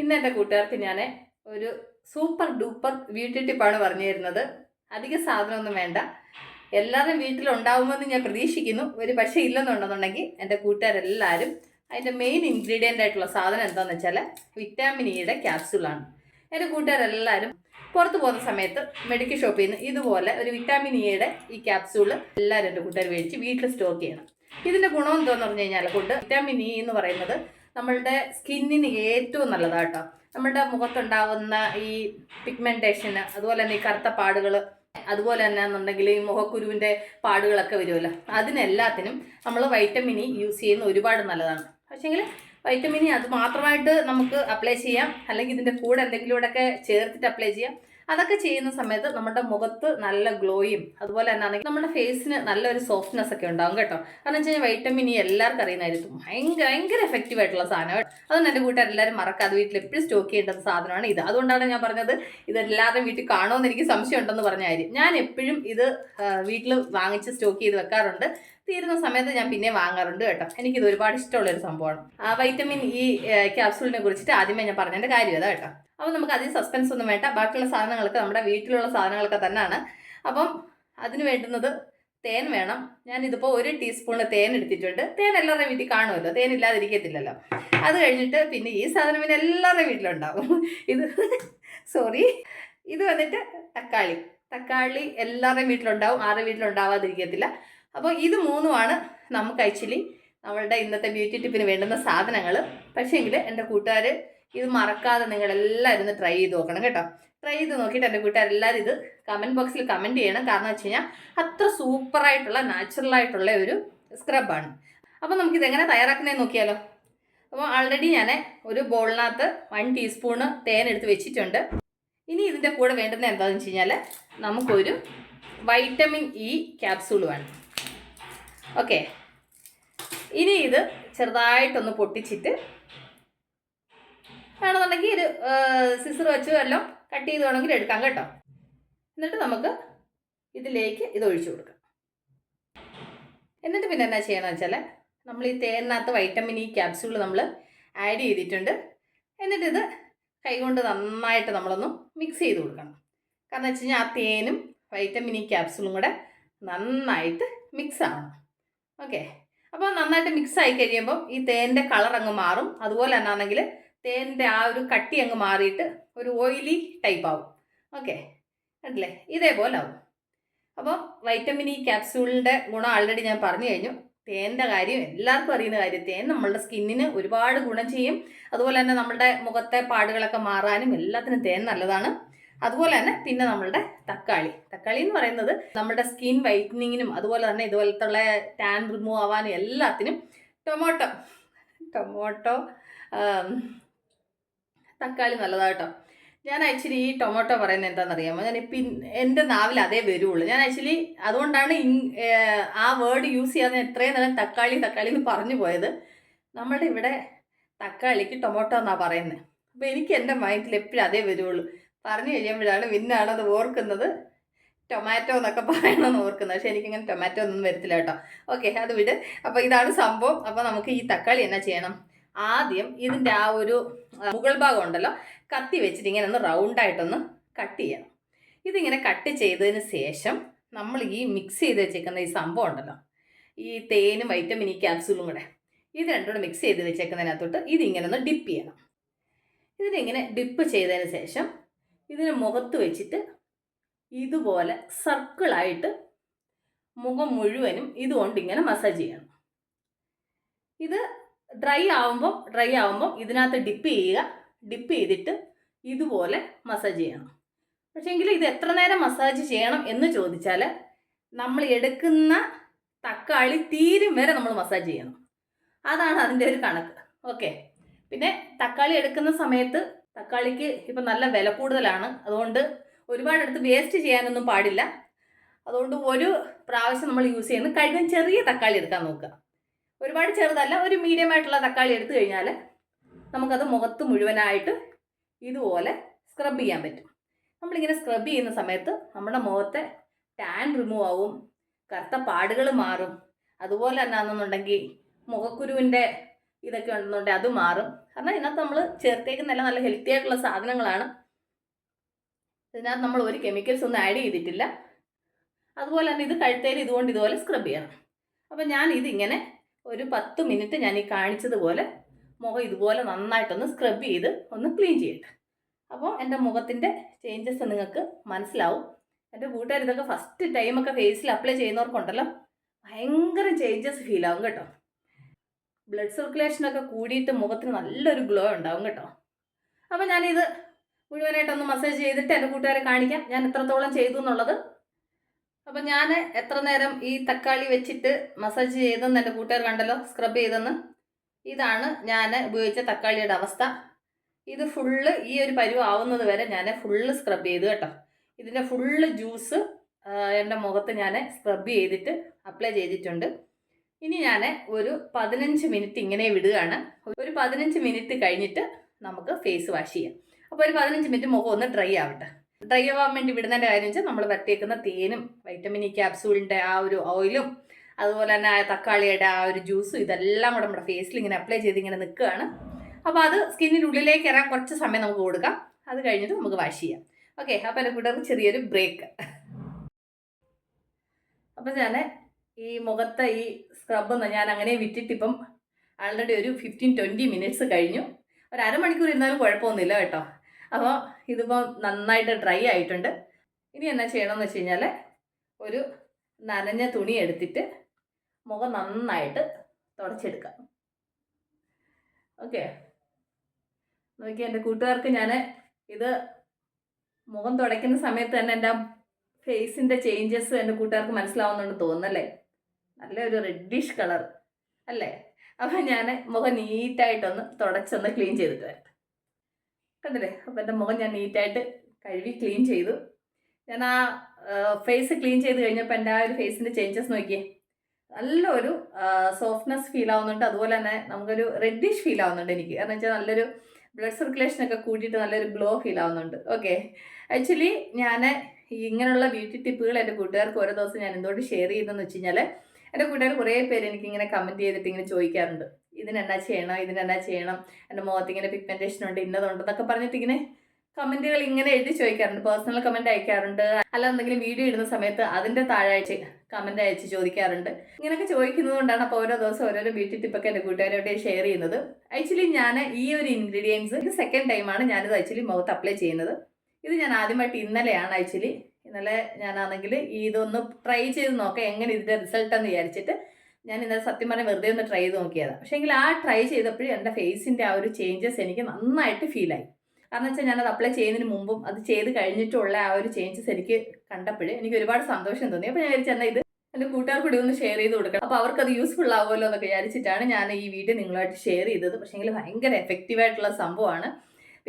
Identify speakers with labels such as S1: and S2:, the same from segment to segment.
S1: ഇന്ന് എന്റെ കൂട്ടുകാർക്ക് ഞാൻ ഒരു സൂപ്പർ ഡൂപ്പർ ബ്യൂട്ടി ടിപ്പാണ് പറഞ്ഞു തരുന്നത് അധിക സാധനമൊന്നും വേണ്ട. എല്ലാവരും വീട്ടിലുണ്ടാവുമെന്ന് ഞാൻ പ്രതീക്ഷിക്കുന്നു. ഒരു പക്ഷേ ഇല്ലെന്നുണ്ടെന്നുണ്ടെങ്കിൽ എന്റെ കൂട്ടുകാരെല്ലാവരും അതിന്റെ മെയിൻ ഇൻഗ്രീഡിയന്റ് ആയിട്ടുള്ള സാധനം എന്താണെന്ന് വെച്ചാൽ വിറ്റാമിൻ ഇയുടെ ക്യാപ്സ്യൂളാണ് എന്റെ കൂട്ടുകാരെല്ലാവരും പുറത്ത് പോകുന്ന സമയത്ത് മെഡിക്കൽ ഷോപ്പിൽ നിന്ന് ഇതുപോലെ ഒരു വിറ്റാമിൻ ഇയുടെ ഈ ക്യാപ്സ്യൂൾ എല്ലാവരും എന്റെ കൂട്ടുകാർ മേടിച്ച് വീട്ടിൽ സ്റ്റോക്ക് ചെയ്യണം. ഇതിന്റെ ഗുണം എന്താണെന്ന് പറഞ്ഞു കഴിഞ്ഞാൽ കൊണ്ട് വിറ്റാമിൻ ഇ എന്ന് പറയുന്നത് നമ്മളുടെ സ്കിന്നിന് ഏറ്റവും നല്ലതാണ് കേട്ടോ നമ്മുടെ മുഖത്തുണ്ടാവുന്ന ഈ പിഗ്മെന്റേഷന് അതുപോലെ തന്നെ ഈ കറുത്ത പാടുകൾ അതുപോലെ തന്നെ എന്നുണ്ടെങ്കിൽ ഈ മുഖക്കുരുവിന്റെ പാടുകളൊക്കെ വരുമല്ലോ. അതിനെല്ലാത്തിനും നമ്മൾ വൈറ്റമിൻ ഇ യൂസ് ചെയ്യുന്ന ഒരുപാട് നല്ലതാണ്. പക്ഷേങ്കിൽ വൈറ്റമിൻ ഇ അത് മാത്രമായിട്ട് നമുക്ക് അപ്ലൈ ചെയ്യാം. അല്ലെങ്കിൽ ഇതിന്റെ കൂടെ എന്തെങ്കിലും കൂടെയൊക്കെ ചേർത്തിട്ട് അപ്ലൈ ചെയ്യാം. അതൊക്കെ ചെയ്യുന്ന സമയത്ത് നമ്മുടെ മുഖത്ത് നല്ല ഗ്ലോയും അതുപോലെ തന്നെ നമ്മുടെ ഫേസിന് നല്ലൊരു സോഫ്റ്റ്നെസ് ഒക്കെ ഉണ്ടാവും കേട്ടോ. കാരണം വെച്ച് കഴിഞ്ഞാൽ വൈറ്റമിൻ ഇ എല്ലാവർക്കും അറിയുന്നതായിരിക്കും. ഭയങ്കര ഭയങ്കര എഫക്റ്റീവ് ആയിട്ടുള്ള സാധനമാണ് അതൊന്നും എന്റെ കൂട്ടുകാർ എല്ലാവരും മറക്കാതെ വീട്ടിൽ എപ്പോഴും സ്റ്റോക്ക് ചെയ്യേണ്ട സാധനമാണ് ഇത്. അതുകൊണ്ടാണ് ഞാൻ പറഞ്ഞത് ഇത് എല്ലാവരുടെയും വീട്ടിൽ കാണുമെന്ന് എനിക്ക് സംശയം ഉണ്ടെന്ന് പറഞ്ഞ കാര്യം. ഞാൻ എപ്പോഴും ഇത് വീട്ടിൽ വാങ്ങിച്ച് സ്റ്റോക്ക് ചെയ്ത് വെക്കാറുണ്ട്. തീരുന്ന സമയത്ത് ഞാൻ പിന്നെ വാങ്ങാറുണ്ട് കേട്ടോ. എനിക്കിത് ഒരുപാട് ഇഷ്ടമുള്ള ഒരു സംഭവമാണ്. ആ വൈറ്റമിൻ ഇ ക്യാപ്സൂളിനെ കുറിച്ചിട്ട് ആദ്യമേ ഞാൻ പറഞ്ഞതിന്റെ കാര്യം അതാ കേട്ടോ. അപ്പോൾ നമുക്ക് അധികം സസ്പെൻസ് ഒന്നും വേണ്ട. ബാക്കിയുള്ള സാധനങ്ങളൊക്കെ നമ്മുടെ വീട്ടിലുള്ള സാധനങ്ങളൊക്കെ തന്നെയാണ് അപ്പം അതിന് വേണ്ടുന്നത് തേൻ വേണം. ഞാനിതിപ്പോൾ ഒരു ടീസ്പൂണിൽ തേൻ എടുത്തിട്ടുണ്ട്. തേൻ എല്ലാവരുടെയും വീട്ടിൽ കാണുമല്ലോ. തേൻ ഇല്ലാതിരിക്കത്തില്ലല്ലോ. അത് കഴിഞ്ഞിട്ട് പിന്നെ ഈ സാധനം പിന്നെ എല്ലാവരുടെയും വീട്ടിലുണ്ടാവും. ഇത് സോറി ഇത് വന്നിട്ട് തക്കാളി. തക്കാളി എല്ലാവരുടെയും വീട്ടിലുണ്ടാവും. ആരുടെ വീട്ടിലുണ്ടാവാതിരിക്കത്തില്ല. അപ്പോൾ ഇത് മൂന്നുമാണ് നമുക്ക് ആക്ച്വലി നമ്മളുടെ ഇന്നത്തെ ബ്യൂട്ടി ടിപ്പിന് വേണ്ടുന്ന സാധനങ്ങൾ. പക്ഷേങ്കിൽ എന്റെ കൂട്ടുകാർ ഇത് മറക്കാതെ നിങ്ങളെല്ലാവരും ഒന്ന് ട്രൈ ചെയ്ത് നോക്കണം കേട്ടോ. ട്രൈ ചെയ്ത് നോക്കിയിട്ട് എന്റെ കൂട്ടുകാരെല്ലാവരും ഇത് കമന്റ് ബോക്സിൽ കമന്റ് ചെയ്യണം. കാരണം വെച്ച് കഴിഞ്ഞാൽ അത്ര സൂപ്പറായിട്ടുള്ള നാച്ചുറൽ ആയിട്ടുള്ള ഒരു സ്ക്രബാണ് അപ്പോൾ നമുക്കിത് എങ്ങനെ തയ്യാറാക്കുന്നതെന്ന് നോക്കിയാലോ. അപ്പോൾ ആൾറെഡി ഞാൻ ഒരു ബോളിനകത്ത് വൺ ടീസ്പൂണ് തേൻ എടുത്ത് വെച്ചിട്ടുണ്ട്. ഇനി ഇതിന്റെ കൂടെ വേണ്ടുന്ന എന്താണെന്ന് വെച്ച് കഴിഞ്ഞാൽ നമുക്കൊരു വൈറ്റമിൻ ഇ ക്യാപ്സൂൾ വേണം. ഓക്കെ. ഇനി ഇത് ചെറുതായിട്ടൊന്ന് പൊട്ടിച്ചിട്ട് വേണമെന്നുണ്ടെങ്കിൽ ഒരു സിസർ വെച്ച് വല്ലതും കട്ട് ചെയ്ത് വേണമെങ്കിൽ എടുക്കാം കേട്ടോ. എന്നിട്ട് നമുക്ക് ഇതിലേക്ക് ഇത് ഒഴിച്ചു കൊടുക്കാം. എന്നിട്ട് പിന്നെ എന്നാ ചെയ്യണമെന്ന് വെച്ചാൽ നമ്മൾ ഈ തേനിനകത്ത് വൈറ്റമിൻ ഇ ക്യാപ്സ്യൂൾ നമ്മൾ ആഡ് ചെയ്തിട്ടുണ്ട്. എന്നിട്ടിത് കൈകൊണ്ട് നന്നായിട്ട് നമ്മളൊന്ന് മിക്സ് ചെയ്ത് കൊടുക്കണം. കാരണം വെച്ച് കഴിഞ്ഞാൽ ആ തേനും വൈറ്റമിൻ ഇ ക്യാപ്സ്യൂളും കൂടെ നന്നായിട്ട് മിക്സ് ആവണം. ഓക്കെ. അപ്പോൾ നന്നായിട്ട് മിക്സ് ആയി കഴിയുമ്പോൾ ഈ തേന്റെ കളർ അങ്ങ് മാറും. അതുപോലെ തന്നെ തേന്റെ ആ ഒരു കട്ടി അങ്ങ് മാറിയിട്ട് ഒരു ഓയിലി ടൈപ്പ് ആവും. ഓക്കെ. അല്ലേ ഇതേപോലെ ആവും. അപ്പോൾ വൈറ്റമിൻ ഇ ക്യാപ്സ്യൂളിന്റെ ഗുണം ആൾറെഡി ഞാൻ പറഞ്ഞു കഴിഞ്ഞു. തേന്റെ കാര്യം എല്ലാവർക്കും അറിയുന്ന കാര്യം. തേൻ നമ്മളുടെ സ്കിന്നിന് ഒരുപാട് ഗുണം ചെയ്യും. അതുപോലെ തന്നെ നമ്മളുടെ മുഖത്തെ പാടുകളൊക്കെ മാറാനും എല്ലാത്തിനും തേൻ നല്ലതാണ്. അതുപോലെ തന്നെ പിന്നെ നമ്മളുടെ തക്കാളി. തക്കാളി എന്ന് പറയുന്നത് നമ്മുടെ സ്കിൻ വൈറ്റനിങ്ങിനും അതുപോലെ തന്നെ ഇതുപോലത്തുള്ള ടാൻ റിമൂവ് ആവാനും എല്ലാത്തിനും ടൊമാറ്റോ ടൊമാറ്റോ തക്കാളി നല്ലതാട്ടോ. ഞാൻ ആക്ച്വലി ഈ ടൊമാറ്റോ പറയുന്നത് എന്താണെന്നറിയാമോ? ഞാൻ ഇപ്പം എന്റെ നാവിൽ അതേ വരുള്ളൂ. ഞാൻ ആക്ച്വലി അതുകൊണ്ടാണ് ആ വേർഡ് യൂസ് ചെയ്യാതെ എത്രയും നേരം തക്കാളി തക്കാളി എന്ന് പറഞ്ഞു പോയത്. നമ്മുടെ ഇവിടെ തക്കാളിക്ക് ടൊമാറ്റോ എന്നാണ് പറയുന്നത്. അപ്പോൾ എനിക്ക് എന്റെ മൈൻഡിൽ എപ്പോഴും അതേ വരുള്ളൂ. പറഞ്ഞു കഴിയുമ്പോഴാണ് പിന്നാണ് അത് ഓർക്കുന്നത്. ടൊമാറ്റോ എന്നൊക്കെ പറയണമെന്ന് ഓർക്കുന്നത്. പക്ഷേ എനിക്കിങ്ങനെ ടൊമാറ്റോ ഒന്നും വരത്തില്ല കേട്ടോ. ഓക്കെ അത് വിട്. അപ്പോൾ ഇതാണ് സംഭവം. അപ്പോൾ നമുക്ക് ഈ തക്കാളി എന്നാ ചെയ്യണം? ആദ്യം ഇതിന്റെ ആ ഒരു മുകൾ ഭാഗം ഉണ്ടല്ലോ? കത്തി വെച്ചിട്ട് ഇങ്ങനെ ഒന്ന് റൗണ്ടായിട്ടൊന്ന് കട്ട് ചെയ്യണം. ഇതിങ്ങനെ കട്ട് ചെയ്തതിന് ശേഷം നമ്മൾ ഈ മിക്സ് ചെയ്ത് വെച്ചേക്കുന്ന ഈ സംഭവം ഉണ്ടല്ലോ? ഈ തേനും വൈറ്റമിൻ ഈ ക്യാപ്സൂളും കൂടെ. ഇത് രണ്ടുകൂടെ മിക്സ് ചെയ്ത് വെച്ചേക്കുന്നതിനകത്തോട്ട് ഇതിങ്ങനെ ഒന്ന് ഡിപ്പ് ചെയ്യണം. ഇതിനിങ്ങനെ ഡിപ്പ് ചെയ്തതിന് ശേഷം ഇതിന് മുഖത്ത് വെച്ചിട്ട് ഇതുപോലെ സർക്കിളായിട്ട് മുഖം മുഴുവനും ഇതുകൊണ്ട് ഇങ്ങനെ മസാജ് ചെയ്യണം. ഇത് ഡ്രൈ ആവുമ്പം ഡ്രൈ ആവുമ്പം ഇതിനകത്ത് ഡിപ്പ് ചെയ്യുക. ഡിപ്പ് ചെയ്തിട്ട് ഇതുപോലെ മസാജ് ചെയ്യണം. പക്ഷേങ്കിൽ ഇത് എത്ര നേരം മസാജ് ചെയ്യണം എന്ന് ചോദിച്ചാൽ നമ്മൾ എടുക്കുന്ന തക്കാളി തീരും വരെ നമ്മൾ മസാജ് ചെയ്യണം. അതാണ് അതിന്റെ ഒരു കണക്ക്. ഓക്കെ പിന്നെ തക്കാളി എടുക്കുന്ന സമയത്ത് തക്കാളിക്ക് ഇപ്പം നല്ല വില കൂടുതലാണ്. അതുകൊണ്ട് ഒരുപാട് എടുത്ത് വേസ്റ്റ് ചെയ്യാനൊന്നും പാടില്ല. അതുകൊണ്ട് ഒരു പ്രാവശ്യം നമ്മൾ യൂസ് ചെയ്യുന്ന കഴിഞ്ഞ ചെറിയ തക്കാളി എടുക്കാൻ നോക്കുക. ഒരുപാട് ചെറുതല്ല ഒരു മീഡിയം ആയിട്ടുള്ള തക്കാളി എടുത്തു കഴിഞ്ഞാൽ നമുക്കത് മുഖത്ത് മുഴുവനായിട്ട് ഇതുപോലെ സ്ക്രബ് ചെയ്യാൻ പറ്റും. നമ്മളിങ്ങനെ സ്ക്രബ് ചെയ്യുന്ന സമയത്ത് നമ്മുടെ മുഖത്തെ ടാൻ റിമൂവ് ആവും കറുത്ത പാടുകൾ മാറും. അതുപോലെ തന്നെ ആണെന്നുണ്ടെങ്കിൽ മുഖക്കുരുവിന്റെ ഇതൊക്കെ ഉണ്ടെന്നുണ്ടെങ്കിൽ അത് മാറും. കാരണം ഇതിനകത്ത് നമ്മൾ ചേർത്തേക്കുന്ന നല്ല നല്ല ഹെൽത്തി ആയിട്ടുള്ള സാധനങ്ങളാണ്. ഇതിനകത്ത് നമ്മൾ ഒരു കെമിക്കൽസ് ഒന്നും ആഡ് ചെയ്തിട്ടില്ല. അതുപോലെ തന്നെ ഇത് കഴുത്തേൽ ഇതുകൊണ്ട് ഇതുപോലെ സ്ക്രബ് ചെയ്യണം. അപ്പം ഞാൻ ഇതിങ്ങനെ ഒരു പത്ത് മിനിറ്റ് ഞാൻ ഈ കാണിച്ചതുപോലെ മുഖം ഇതുപോലെ നന്നായിട്ടൊന്ന് സ്ക്രബ് ചെയ്ത് ഒന്ന് ക്ലീൻ ചെയ്യട്ടെ. അപ്പോൾ എന്റെ മുഖത്തിന്റെ ചേഞ്ചസ് നിങ്ങൾക്ക് മനസ്സിലാവും. എന്റെ കൂട്ടുകാർ ഇതൊക്കെ ഫസ്റ്റ് ടൈമൊക്കെ ഫേസിൽ അപ്ലൈ ചെയ്യുന്നവർക്കുണ്ടല്ലോ. ഭയങ്കര ചേഞ്ചസ് ഫീൽ ആവും കേട്ടോ. ബ്ലഡ് സർക്കുലേഷനൊക്കെ കൂടിയിട്ട് മുഖത്തിന് നല്ലൊരു ഗ്ലോ ഉണ്ടാവും കേട്ടോ. അപ്പോൾ ഞാനിത് മുഴുവനായിട്ടൊന്ന് മസാജ് ചെയ്തിട്ട് എന്റെ കൂട്ടുകാരെ കാണിക്കാം. ഞാൻ എത്രത്തോളം ചെയ്തു എന്നുള്ളത്. അപ്പം ഞാൻ എത്ര നേരം ഈ തക്കാളി വെച്ചിട്ട് മസാജ് ചെയ്തെന്ന് എന്റെ കൂട്ടുകാർ കണ്ടല്ലോ സ്ക്രബ് ചെയ്തെന്ന്. ഇതാണ് ഞാൻ ഉപയോഗിച്ച തക്കാളിയുടെ അവസ്ഥ. ഇത് ഫുള്ള് ഈ ഒരു പരുവം ആവുന്നത് വരെ ഞാൻ ഫുള്ള് സ്ക്രബ് ചെയ്തു കേട്ടോ. ഇതിന്റെ ഫുള്ള് ജ്യൂസ് എന്റെ മുഖത്ത് ഞാൻ സ്ക്രബ് ചെയ്തിട്ട് അപ്ലൈ ചെയ്തിട്ടുണ്ട്. ഇനി ഞാൻ ഒരു പതിനഞ്ച് മിനിറ്റ് ഇങ്ങനെ വിടുകയാണ്. ഒരു പതിനഞ്ച് മിനിറ്റ് കഴിഞ്ഞിട്ട് നമുക്ക് ഫേസ് വാഷ് ചെയ്യാം. അപ്പോൾ ഒരു പതിനഞ്ച് മിനിറ്റ് മുഖം ഒന്ന് ഡ്രൈ ആവട്ടെ. ഡ്രൈ ആവാൻ വേണ്ടി വിടുന്നതിന്റെ കാര്യം വെച്ചാൽ നമ്മൾ വരട്ടിയേക്കുന്ന തേനും വൈറ്റമിൻ ഇ ക്യാപ്സൂളിന്റെ ആ ഒരു ഓയിലും അതുപോലെ തന്നെ തക്കാളിയുടെ ആ ഒരു ജ്യൂസും ഇതെല്ലാം കൂടെ നമ്മുടെ ഫേസിൽ ഇങ്ങനെ അപ്ലൈ ചെയ്ത് ഇങ്ങനെ നിൽക്കുകയാണ്. അപ്പോൾ അത് സ്കിന്നിനുള്ളിലേക്ക് ഇറങ്ങാൻ കുറച്ച് സമയം നമുക്ക് കൊടുക്കാം. അത് കഴിഞ്ഞിട്ട് നമുക്ക് വാഷ് ചെയ്യാം. ഓക്കെ അപ്പോൾ എന്റെ കൂടെ ചെറിയൊരു ബ്രേക്ക് അപ്പോൾ ഞാൻ ഈ മുഖത്തെ ഈ സ്ക്രബ് ഞാൻ അങ്ങനെ വിറ്റിട്ടിപ്പം ആൾറെഡി ഒരു ഫിഫ്റ്റീൻ ട്വന്റി മിനിറ്റ്സ് കഴിഞ്ഞു. ഒരു അരമണിക്കൂർ ഇരുന്നാലും കുഴപ്പമൊന്നുമില്ല കേട്ടോ. അപ്പോൾ ഇതിപ്പോൾ നന്നായിട്ട് ഡ്രൈ ആയിട്ടുണ്ട്. ഇനി എന്നാ ചെയ്യണമെന്ന് വെച്ച് കഴിഞ്ഞാൽ ഒരു നനഞ്ഞ തുണി എടുത്തിട്ട് മുഖം നന്നായിട്ട് തുടച്ചെടുക്കാം. ഓക്കെ നോക്കി എന്റെ കൂട്ടുകാർക്ക് ഞാൻ ഇത് മുഖം തുടയ്ക്കുന്ന സമയത്ത് തന്നെ എന്റെ ഫേസിന്റെ ചേഞ്ചസ് എന്റെ കൂട്ടുകാർക്ക് മനസ്സിലാവുന്നുണ്ട് തോന്നുന്നല്ലേ? നല്ലൊരു റെഡിഷ് കളർ അല്ലേ? അപ്പം ഞാൻ മുഖം നീറ്റായിട്ടൊന്ന് തുടച്ചൊന്ന് ക്ലീൻ ചെയ്തിട്ട് വരാം. കണ്ടില്ലേ? അപ്പം എന്റെ മുഖം ഞാൻ നീറ്റായിട്ട് കഴുകി ക്ലീൻ ചെയ്തു. ഞാൻ ആ ഫേസ് ക്ലീൻ ചെയ്ത് കഴിഞ്ഞപ്പോൾ എന്റെ ആ ഒരു ഫേസിന്റെ ചേഞ്ചസ് നോക്കിയേ. നല്ലൊരു സോഫ്റ്റ്നെസ് ഫീൽ ആവുന്നുണ്ട്. അതുപോലെ തന്നെ നമുക്കൊരു റെഡിഷ് ഫീൽ ആവുന്നുണ്ട് എനിക്ക്. കാരണം വെച്ചാൽ നല്ലൊരു ബ്ലഡ് സർക്കുലേഷൻ ഒക്കെ കൂട്ടിയിട്ട് നല്ലൊരു ഗ്ലോ ഫീൽ ആവുന്നുണ്ട്. ഓക്കെ ആക്ച്വലി ഞാൻ ഇങ്ങനെയുള്ള ബ്യൂട്ടി ടിപ്പുകൾ എന്റെ കൂട്ടുകാർക്ക് ഓരോ ദിവസം ഞാൻ എന്തുകൊണ്ട് ഷെയർ ചെയ്തെന്ന് വെച്ച് കഴിഞ്ഞാൽ എന്റെ കൂട്ടുകാർ കുറേ പേര് എനിക്ക് ഇങ്ങനെ കമന്റ് ചെയ്തിട്ട് ഇങ്ങനെ ചോദിക്കാറുണ്ട്. ഇതിനെന്നാ ചെയ്യണം? ഇതിനെന്നാ ചെയ്യണം? എന്റെ മുഖത്ത് ഇങ്ങനെ പിഗ്മെന്റേഷൻ ഉണ്ട് ഇന്നതുണ്ട് എന്നൊക്കെ പറഞ്ഞിട്ട് ഇങ്ങനെ കമന്റുകൾ ഇങ്ങനെ എഴുതി ചോദിക്കാറുണ്ട്. പേഴ്സണൽ കമന്റ് അയക്കാറുണ്ട്. അല്ല എന്തെങ്കിലും വീഡിയോ ഇടുന്ന സമയത്ത് അതിന്റെ താഴെ കമന്റ് അയച്ച് ചോദിക്കാറുണ്ട്. ഇങ്ങനെയൊക്കെ ചോദിക്കുന്നത് കൊണ്ടാണ് അപ്പോൾ ഓരോ ദിവസം ഓരോരോ ബ്യൂട്ടി ടിപ്പൊക്കെ എന്റെ കൂട്ടുകാരോട് ഷെയർ ചെയ്യുന്നത്. ആക്ച്വലി ഞാൻ ഈ ഒരു ഇൻഗ്രീഡിയൻസ് ഇത് സെക്കൻഡ് ടൈമാണ് ഞാനിത് ആക്ച്വലി മുഖത്ത് അപ്ലൈ ചെയ്യുന്നത്. ഇത് ഞാൻ ആദ്യമായിട്ട് ഇന്നലെയാണ് ആക്ച്വലി ഇന്നലെ ഞാനാണെങ്കിൽ ഇതൊന്ന് ട്രൈ ചെയ്ത് നോക്കാം എങ്ങനെ ഇതിന്റെ റിസൾട്ട് എന്ന് വിചാരിച്ചിട്ട് ഞാൻ ഇന്നലെ സത്യം പറഞ്ഞാൽ വെറുതെ ഒന്ന് ട്രൈ ചെയ്ത് നോക്കിയതാണ് പക്ഷേ എങ്കിൽ ആ ട്രൈ ചെയ്തപ്പോഴും എന്റെ ഫേസിന്റെ ആ ഒരു ചേഞ്ചസ് എനിക്ക് നന്നായിട്ട് ഫീലായി കാരണം വെച്ചാൽ ഞാനത് അപ്ലൈ ചെയ്യുന്നതിന് മുമ്പും അത് ചെയ്ത് കഴിഞ്ഞിട്ടുള്ള ആ ഒരു ചേഞ്ചസ് എനിക്ക് കണ്ടപ്പോഴേ എനിക്ക് ഒരുപാട് സന്തോഷം തോന്നി. അപ്പോൾ ഞാൻ വിചാരിച്ചെന്നാൽ ഇത് എന്റെ കൂട്ടുകാർക്ക് കൂടി ഒന്ന് ഷെയർ ചെയ്ത് കൊടുക്കണം. അപ്പോൾ അവർക്കത് യൂസ്ഫുൾ ആവുമല്ലോ എന്നൊക്കെ വിചാരിച്ചിട്ടാണ് ഞാൻ ഈ വീഡിയോ നിങ്ങളുമായിട്ട് ഷെയർ ചെയ്തത്. പക്ഷേ എങ്കിൽ ഭയങ്കര എഫക്റ്റീവായിട്ടുള്ള സംഭവമാണ്.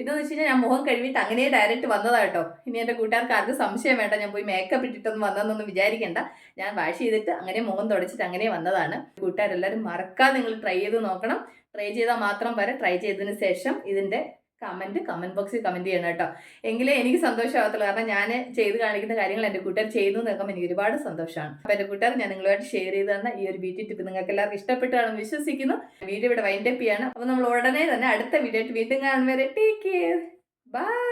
S1: പിന്നെന്ന് വെച്ച് കഴിഞ്ഞാൽ ഞാൻ മുഖം കഴുകിയിട്ട് അങ്ങനെ ഡയറക്റ്റ് വന്നതാണ് കേട്ടോ ഇനി എന്റെ കൂട്ടുകാർക്ക് ആർക്കും സംശയം വേണ്ട ഞാൻ പോയി മേക്കപ്പ് ഇട്ടിട്ടൊന്നും വന്നതെന്നൊന്നും വിചാരിക്കേണ്ട. ഞാൻ വാഷ് ചെയ്തിട്ട് അങ്ങനെ മുഖം തുടച്ചിട്ട് അങ്ങനെ വന്നതാണ്. കൂട്ടുകാരെല്ലാവരും മറക്കാതെ നിങ്ങൾ ട്രൈ ചെയ്ത് നോക്കണം. ട്രൈ ചെയ്താൽ മാത്രം വരെ ട്രൈ ചെയ്തതിന് ശേഷം ഇതിന്റെ കമന്റ് കമന്റ് ബോക്സിൽ കമന്റ് ചെയ്യണം കേട്ടോ. എങ്കിലേ എനിക്ക് സന്തോഷമാകത്തുള്ളൂ. കാരണം ഞാൻ ചെയ്ത് കാണിക്കുന്ന കാര്യങ്ങൾ എന്റെ കൂട്ടുകാർ ചെയ്തു നോക്കുമ്പോൾ എനിക്ക് ഒരുപാട് സന്തോഷമാണ്. അപ്പോൾ എന്റെ കൂട്ടുകാർ ഞാൻ നിങ്ങളുമായിട്ട് ഷെയർ ചെയ്ത് തന്ന ഈ ഒരു ബ്യൂട്ടി ടിപ്പ് നിങ്ങൾക്ക് എല്ലാവർക്കും ഇഷ്ടപ്പെട്ടാണെന്ന് വിശ്വസിക്കുന്നു. വീഡിയോ ഇവിടെ വൈൻഡപ്പ് ചെയ്യാണ്. അപ്പോൾ നമ്മൾ ഉടനെ തന്നെ അടുത്ത വീഡിയോ വീണ്ടും കാണും വരെ. Take care bye